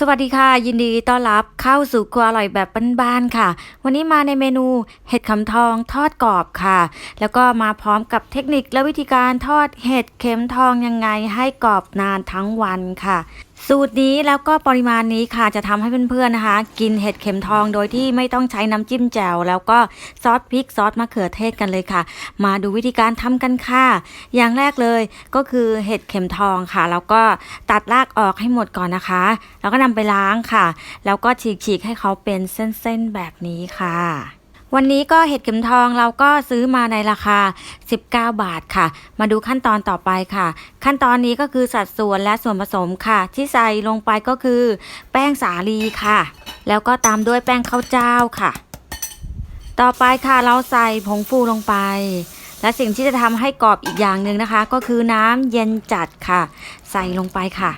สวัสดีค่ะ ยินดีต้อนรับเข้าสู่ครัวอร่อยแบบบ้านๆค่ะ วันนี้มาในเมนูเห็ดเขมทองทอดกรอบค่ะ แล้วก็มาพร้อมกับเทคนิคและวิธีการทอดเห็ดเข็มทองยังไงให้กรอบนานทั้งวันค่ะ สูตรนี้แล้วก็ปริมาณนี้ค่ะจะทำให้เพื่อนๆนะคะ กินเห็ดเข็มทองโดยที่ไม่ต้องใช้น้ำจิ้มแจ่วแล้วก็ซอสพริกซอสมะเขือเทศกันเลยค่ะ มาดูวิธีการทำกันค่ะ อย่างแรกเลยก็คือเห็ดเข็มทองค่ะ แล้วก็ตัดรากออกให้หมดก่อนนะคะ แล้วก็นำไปล้างค่ะ แล้วก็ฉีกๆให้เขาเป็นเส้นๆแบบนี้ค่ะ วันนี้ก็เห็ดเข็มทองเราก็ซื้อมาในราคา 19 บาทค่ะ มาดูขั้นตอนต่อไปค่ะ ขั้นตอนนี้ก็คือสัดส่วนและส่วนผสมค่ะ ที่ใส่ลงไปก็คือ แป้งสาลีค่ะ แล้วก็ตามด้วยแป้งข้าวเจ้าค่ะ ต่อไปค่ะเราใส่ผงฟูลงไป และสิ่งที่จะทำให้กรอบอีกอย่างหนึ่งนะคะ ก็คือน้ำเย็นจัดค่ะ ใส่ลงไปค่ะ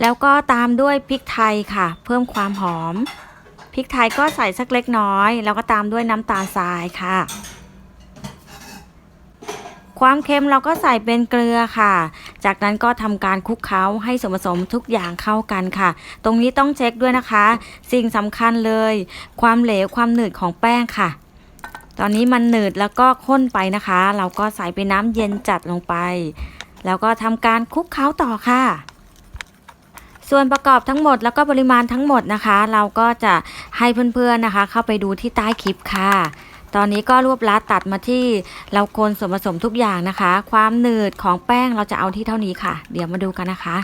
แล้วก็ตามด้วยพริกไทยค่ะ เพิ่มความหอม พริกไทยก็ใส่สักเล็กน้อย แล้วก็ตามด้วยน้ำตาลทรายค่ะ ความเค็มเราก็ใส่เป็นเกลือค่ะ จากนั้นก็ทำการคลุกเคล้าให้ส่วนผสมทุกอย่างเข้ากันค่ะ ตรงนี้ต้องเช็คด้วยนะคะ สิ่งสำคัญเลย ความเหลวความหนืดของแป้งค่ะ ตอนนี้มันหนืดแล้วก็ข้นไปนะคะ เราก็ใส่ไปน้ำเย็นจัดลงไป แล้วก็ทำการคลุกเคล้าต่อค่ะ ส่วนประกอบทั้งหมดแล้วก็ปริมาณทั้งหมดนะคะ เราก็จะให้เพื่อนๆนะคะ เข้าไปดูที่ใต้คลิปค่ะ ตอนนี้ก็รวบลัดตัดมาที่เราคนส่วนผสมทุกอย่างนะคะ ความหนืดของแป้งเราจะเอาที่เท่านี้ค่ะ เดี๋ยวมาดูกันนะคะ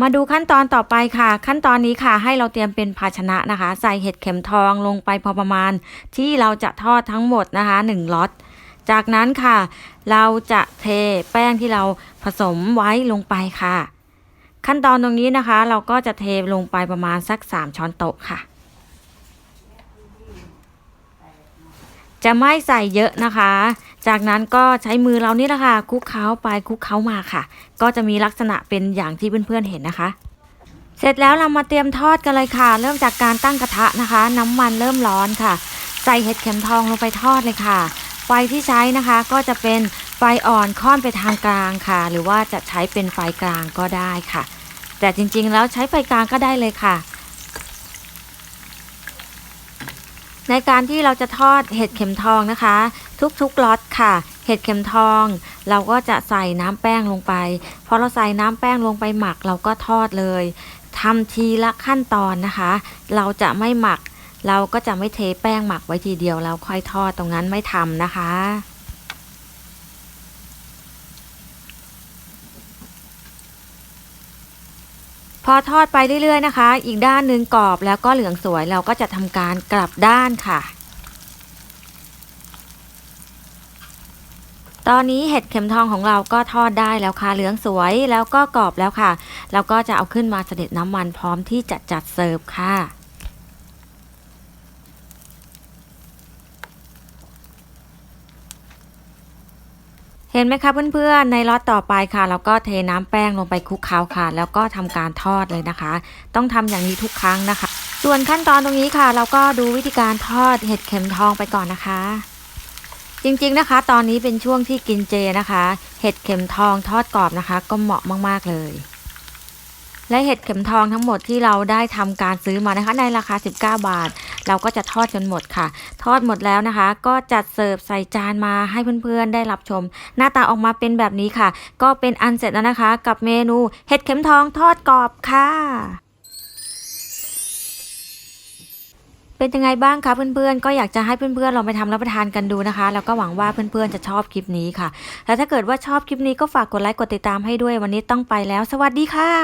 มาดูขั้นตอนต่อไปค่ะ ขั้นตอนนี้ค่ะ ให้เราเตรียมเป็นภาชนะนะคะ ใส่เห็ดเข็มทองลงไปพอประมาณ ที่เราจะทอดทั้งหมดนะคะ1ล็อต จากนั้นค่ะ เราจะเทแป้งที่เราผสมไว้ลงไปค่ะ ขั้นตอนตรงนี้นะคะ เราก็จะเทลงไปประมาณสัก 3 ช้อนโต๊ะค่ะ จะไม่ใส่เยอะนะคะ จากนั้นก็ใช้มือเรานี่แหละค่ะคุกเค้าไปคุกเค้ามาค่ะ ก็จะมีลักษณะเป็นอย่างที่เพื่อนๆเห็นนะคะเสร็จแล้วเรามาเตรียมทอดกันเลยค่ะ เริ่มจากการตั้งกระทะนะคะ น้ำมันเริ่มร้อนค่ะ ใส่เห็ดเข็มทองลงไปทอดเลยค่ะ ฟที่ใช้นะคะก็จะเป็นไฟอ่อนค่อนไปทางกลางค่ะ หรือว่าจะใช้เป็นไฟกลางก็ได้ค่ะ แต่จริงๆแล้วใช้ไฟกลางก็ได้เลยค่ะ ในการที่เราจะทอดเห็ดเข็มทองนะคะ ทุกๆล็อตค่ะ เห็ดเข็มทอง เราก็จะใส่น้ำแป้งลงไปพอเราใส่น้ำแป้งลงไปหมักเราก็ทอดเลยทำทีละขั้นตอนนะคะ เราจะไม่หมัก เราก็จะไม่เทแป้งหมักไว้ทีเดียวแล้วค่อยทอดตรงนั้นไม่ทำนะคะ พอทอดไปเรื่อยๆนะคะ อีกด้านหนึ่งกรอบแล้วก็เหลืองสวยเราก็จะทำการกลับด้านค่ะ ตอนนี้เห็ดเข็มทองของเราก็ทอดได้แล้วค่ะเหลืองสวยแล้วก็กรอบแล้วค่ะแล้วก็จะเอาขึ้นมาเสด็จน้ำมันพร้อมที่จะจัดเสิร์ฟค่ะ เห็นไหมคะเพื่อนๆในล็อตต่อไปค่ะเราก็เทน้ำแป้งลงไปคลุกเคล้าค่ะ แล้วก็ทำการทอดเลยนะคะ ต้องทำอย่างนี้ทุกครั้งนะคะ ส่วนขั้นตอนตรงนี้ค่ะ เราก็ดูวิธีการทอดเห็ดเข็มทองไปก่อนนะคะ จริงๆนะคะ ตอนนี้เป็นช่วงที่กินเจนะคะ เห็ดเข็มทองทอดกรอบนะคะ ก็เหมาะมากๆเลย และเห็ดเข็มทองทั้งหมดที่เราได้ทำการซื้อมานะคะ ในราคา 19 บาท เราก็จะทอดจนหมดค่ะ ทอดหมดแล้วนะคะ ก็จัดเสิร์ฟใส่จานมาให้เพื่อนๆได้รับชม หน้าตาออกมาเป็นแบบนี้ค่ะ ก็เป็นอันเสร็จแล้วนะคะ กับเมนูเห็ดเข็มทองทอดกรอบค่ะเป็นยังไงบ้างคะเพื่อนๆ ก็อยากจะให้เพื่อนๆลองไปทำรับประทานกันดูนะคะ แล้วก็หวังว่าเพื่อนๆจะชอบคลิปนี้ค่ะ แล้วถ้าเกิดว่าชอบคลิปนี้ก็ฝากกดไลค์กดติดตามให้ด้วยวันนี้ต้องไปแล้ว สวัสดีค่ะ